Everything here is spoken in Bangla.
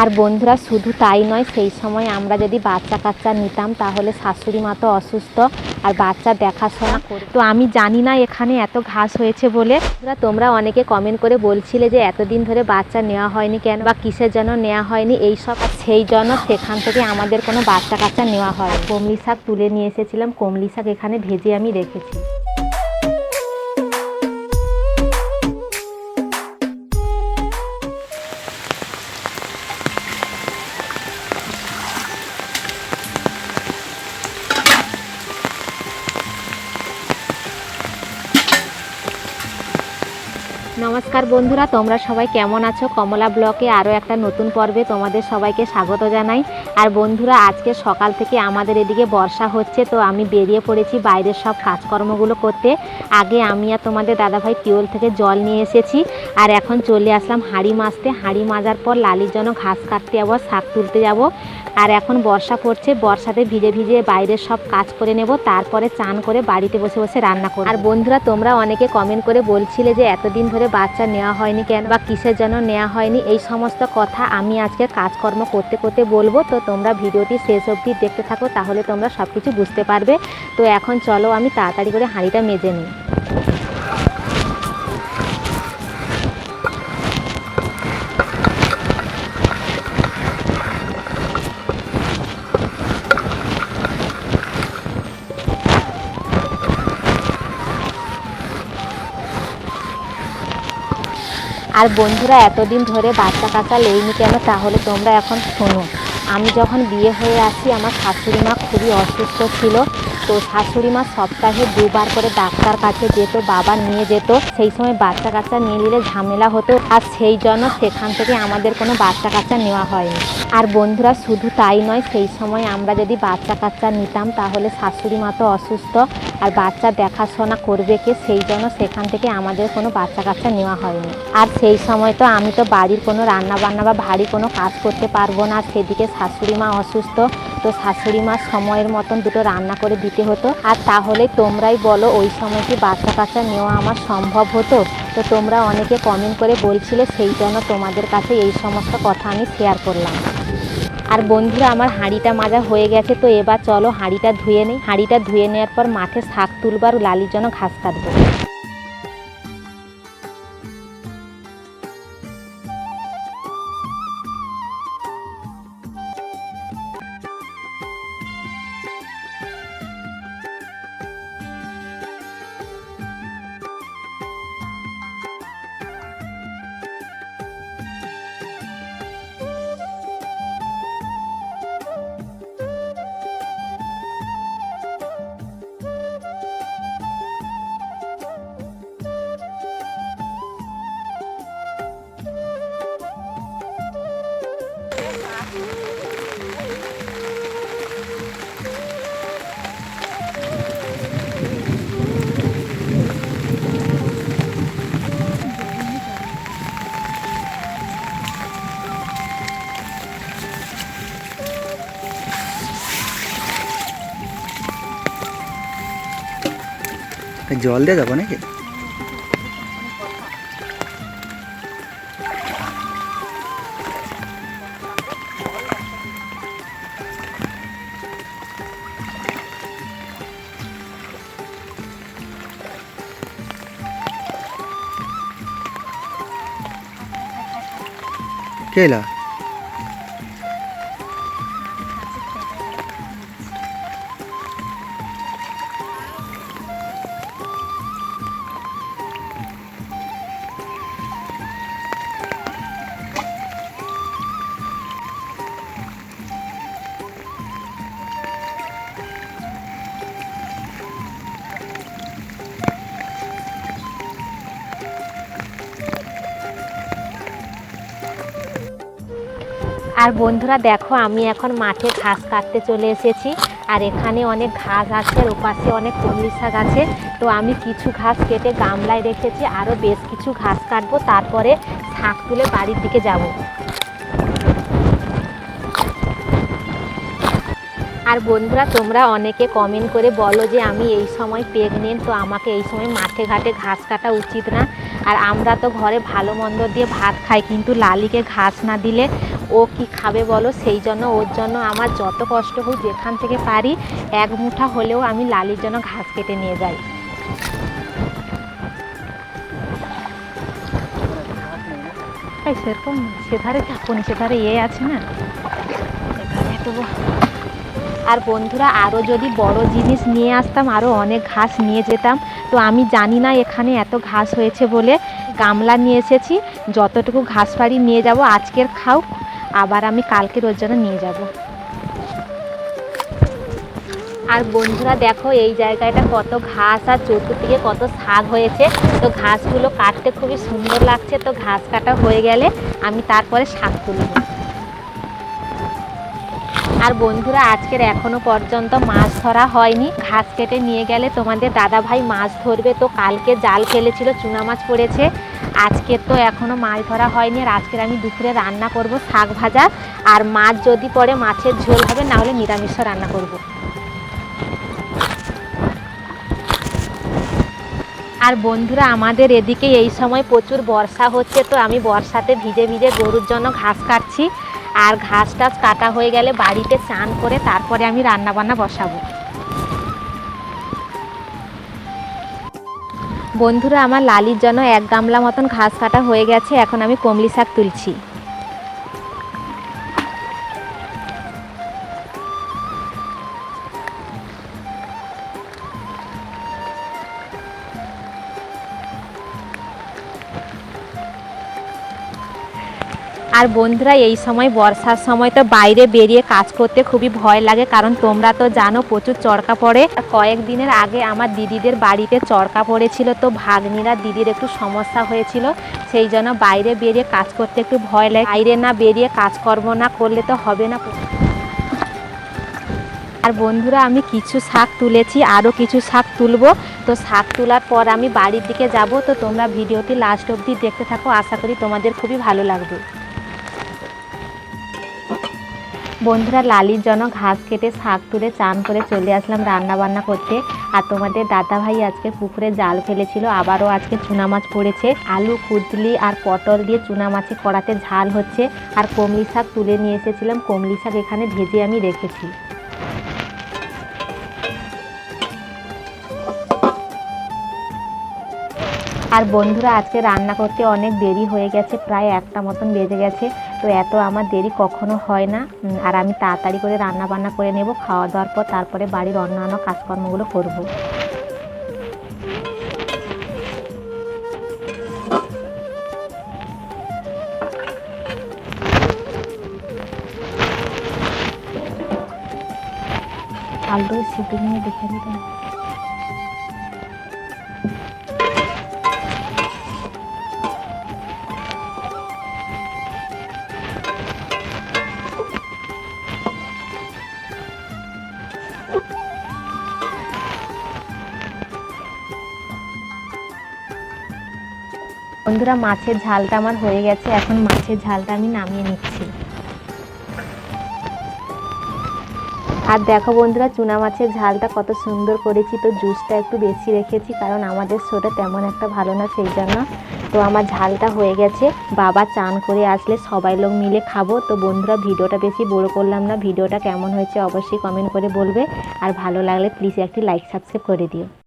আর বন্ধুরা, শুধু তাই নয়, সেই সময় আমরা যদি বাচ্চা কাচ্চা নিতাম, তাহলে শাশুড়ি মা তো অসুস্থ আর বাচ্চা দেখাশোনা করে তো আমি জানি না এখানে এত ঘাস হয়েছে বলে। তোমরা অনেকে কমেন্ট করে বলছিলে যে এতদিন ধরে বাচ্চা নেওয়া হয়নি কেন বা কিসের জন্য নেওয়া হয়নি? এই সব সেই জন্য সেখান থেকে আমাদের কোনো বাচ্চা কাচ্চা নেওয়া হয় কমলি শাক তুলে নিয়ে এসেছিলাম। কমলি শাক এখানে ভেজে আমি রেখেছি। নমস্কার বন্ধুরা, তোমরা সবাই কেমন আছো? কমলা ব্লকে আরও একটা নতুন পর্বে তোমাদের সবাইকে স্বাগত জানাই। আর বন্ধুরা, আজকে সকাল থেকে আমাদের এদিকে বর্ষা হচ্ছে, তো আমি বেরিয়ে পড়েছি বাইরের সব কাজকর্মগুলো করতে। আগে আমি আর তোমাদের দাদাভাই টিউল থেকে জল নিয়ে এসেছি, আর এখন চলে আসলাম হাঁড়ি মাজতে। হাঁড়ি মাজার পর লালির জন্য ঘাস কাটতে যাব, শাক তুলতে যাব। আর এখন বর্ষা পড়ছে, বর্ষাতে ভিজে ভিজে বাইরের সব কাজ করে নেব, তারপরে চান করে বাড়িতে বসে বসে রান্না করব। আর বন্ধুরা, তোমরা অনেকে কমেন্ট করে বলছিলে যে এতদিন ধরে বাচ্চা নেওয়া হয়নি কেন বা কিসের জন্য নেওয়া হয়নি? এই সমস্ত কথা আমি আজকে কাজকর্ম করতে করতে বলব, তো তোমরা ভিডিওটি শেষ অবধি দেখতে থাকো, তাহলে তোমরা সব কিছু বুঝতে পারবে। তো এখন চলো আমি তাড়াতাড়ি করে হাঁড়িটা মেজে নিই। আর বন্ধুরা, এতদিন ধরে বাচ্চা কাচ্চা লেইনি কেন? তাহলে তোমরা এখন শোনো। আমি যখন বিয়ে হয়ে আসি, আমার শাশুড়ি মা খুবই অসুস্থ ছিল। তো শাশুড়ি মা সপ্তাহে দুবার করে ডাক্তার কাছে যেত, বাবা নিয়ে যেত, সেই সময় বাচ্চা কাচ্চা নিয়ে নিলে ঝামেলা হতো আর সেই জন্য সেখান থেকে আমাদের কোনো বাচ্চা কাচ্চা নেওয়া হয়নি। আর বন্ধুরা, শুধু তাই নয়, সেই সময় আমরা যদি বাচ্চা কাচ্চা নিতাম, তাহলে শাশুড়ি মা তো অসুস্থ আর বাচ্চা দেখাশোনা করবে কে? সেই জন্য সেখান থেকে আমাদের কোনো বাচ্চা কাচ্চা নেওয়া হয়নি। আর সেই সময় তো আমি তো বাড়ির কোনো রান্না বান্না বা ভারী কোনো কাজ করতে পারব না, সেদিকে শাশুড়ি মা অসুস্থ তো শাশুড়ি মা সময়ের মতন দুটো রান্না করে দিতে হতো। আর তাহলে তোমরাই বলো ওই সময় কি বাচ্চা কাচ্চা নেওয়া আমার সম্ভব হতো? তো তোমরা অনেকে কমেন্ট করে বলছিলে সেই জন্য তোমাদের কাছে এই সমস্ত কথা আমি শেয়ার করলাম। আর বন্ধুরা, আমার হাঁড়িটা মাজা হয়ে গেছে, তো এবার চলো হাঁড়িটা ধুয়ে নেই। হাঁড়িটা ধুয়ে নেওয়ার পর মাঠে শাক তুলবার লালির জন্য ঘাস কাটবো। জল দিয়ে যাব নাকি কেলা আর বন্ধুরা দেখো, আমি এখন মাঠে ঘাস কাটতে চলে এসেছি। আর এখানে অনেক ঘাস আছে ওপাশে অনেক কমলি শাক আছে। তো আমি কিছু ঘাস কেটে গামলায় রেখেছি আরও বেশ কিছু ঘাস কাটবো। তারপরে শাক তুলে বাড়ির দিকে যাব। আর বন্ধুরা, তোমরা অনেকে কমেন্ট করে বলো যে, আমি এই সময় প্রেগনেন্ট তো আমাকে এই সময় মাঠে ঘাটে ঘাস কাটা উচিত না? আর আমরা তো ঘরে ভালো মন্দ দিয়ে ভাত খাই, কিন্তু লালিকে ঘাস না দিলে ও কি খাবে বলো? সেই জন্য, ওর জন্য আমার যত কষ্ট হোক যেখান থেকে পারি, এক মুঠা হলেও আমি লালির জন্য ঘাস কেটে নিয়ে যাই। সেরকম, সেধারে চাপনি সেধারে ইয়ে আছে না। এখানে আর বন্ধুরা আরও যদি বড় জিনিস নিয়ে আসতাম আরও অনেক ঘাস নিয়ে যেতাম। তো আমি জানি না এখানে এত ঘাস হয়েছে বলে গামলা নিয়ে এসেছি। যতটুকু ঘাস পাড়ি নিয়ে যাব, আজকের খাও। আবার আমি কালকে ওর জন্য নিয়ে যাব। আর বন্ধুরা, দেখো এই জায়গাটা কত ঘাস আর চতুর্দিকে কত শাক হয়েছে। তো ঘাসগুলো কাটতে খুবই সুন্দর লাগছে। তো ঘাস কাটা হয়ে গেলে আমি তারপরে শাক তুলব। আর বন্ধুরা, আজকের এখনও পর্যন্ত মাছ ধরা হয়নি। ঘাস কেটে নিয়ে গেলে তোমাদের দাদা ভাই মাছ ধরবে। তো কালকে জাল ফেলেছিল, চুনা মাছ পড়েছে। আজকে তো এখনও মাছ ধরা হয়নি। আর আজকের আমি দুপুরে রান্না করব শাক ভাজা। আর মাছ যদি পড়ে, মাছের ঝোল হবে, না হলে নিরামিষও রান্না করব। আর বন্ধুরা, আমাদের এদিকে এই সময় প্রচুর বর্ষা হচ্ছে। তো আমি বর্ষাতে ভিজে ভিজে গরুর জন্য ঘাস কাটছি। আর ঘাস টাস কাটা হয়ে গেলে বাড়িতে চান করে তারপরে আমি রান্না বান্না বসাবো। বন্ধুরা, আমার লালির জন্য এক গামলা মতন ঘাস কাটা হয়ে গেছে, এখন আমি কমলি শাক তুলছি। আর বন্ধুরা, এই সময় বর্ষার সময় তো বাইরে বেরিয়ে কাজ করতে খুবই ভয় লাগে। কারণ তোমরা তো জানো, প্রচুর চড়কা পড়ে। কয়েকদিনের আগে আমার দিদিদের বাড়িতে চড়কা পড়েছিল তো ভাগ্নিরা দিদির একটু সমস্যা হয়েছিল। সেই জন্য বাইরে বেরিয়ে কাজ করতে একটু ভয় লাগে। বাইরে না বেরিয়ে কাজকর্ম না করলে তো হবে না। আর বন্ধুরা, আমি কিছু শাক তুলেছি, আরও কিছু শাক তুলবো। তো শাক তোলার পর আমি বাড়ির দিকে যাব। তো তোমরা ভিডিওটি লাস্ট অবধি দেখতে থাকো। আশা করি তোমাদের খুবই ভালো লাগবে। বন্ধুরা, লালির জন্য ঘাস কেটে শাক তুলে চান করে চলে আসলাম রান্না বান্না করতে। আর তোমাদের দাদা ভাই আজকে পুকুরে জাল ফেলেছিল, আবারও আজকে চুনা মাছ পড়েছে। আলু, কুদলি আর পটল দিয়ে চুনা মাছে কড়াতে ঝাল হচ্ছে। আর কমলি শাক তুলে নিয়ে এসেছিলাম, কমলি শাক এখানে ভেজে আমি রেখেছি। আর বন্ধুরা, আজকে রান্না করতে অনেক দেরি হয়ে গেছে, প্রায় একটা মতন বেজে গেছে। তো এত আমার দেরি কখনো হয় না আর আমি তাড়াতাড়ি করে রান্না বান্না করে নেব, খাওয়া দাওয়ার পর তারপরে বাড়ির অন্যান্য কাজকর্মগুলো করব। আলু সিটি নিয়ে দেখে নিতে বন্ধুরা, মাছের ঝালটা আমার হয়ে গেছে। এখন মাছের ঝালটা আমি নামিয়ে নিচ্ছি। আর দেখো বন্ধুরা, চুনা মাছের ঝালটা কত সুন্দর করেছি। তো জুসটা একটু বেশি রেখেছি, কারণ আমাদের শোটা তেমন একটা ভালো না, সেই জন্য। তো আমার ঝালটা হয়ে গেছে। বাবা চান করে আসলে সবাই লোক মিলে খাব। তো বন্ধুরা, ভিডিওটা বেশি বড় করলাম না। ভিডিওটা কেমন হয়েছে অবশ্যই কমেন্ট করে বলবে। আর ভালো লাগলে প্লিজ একটি লাইক সাবস্ক্রাইব করে দিও।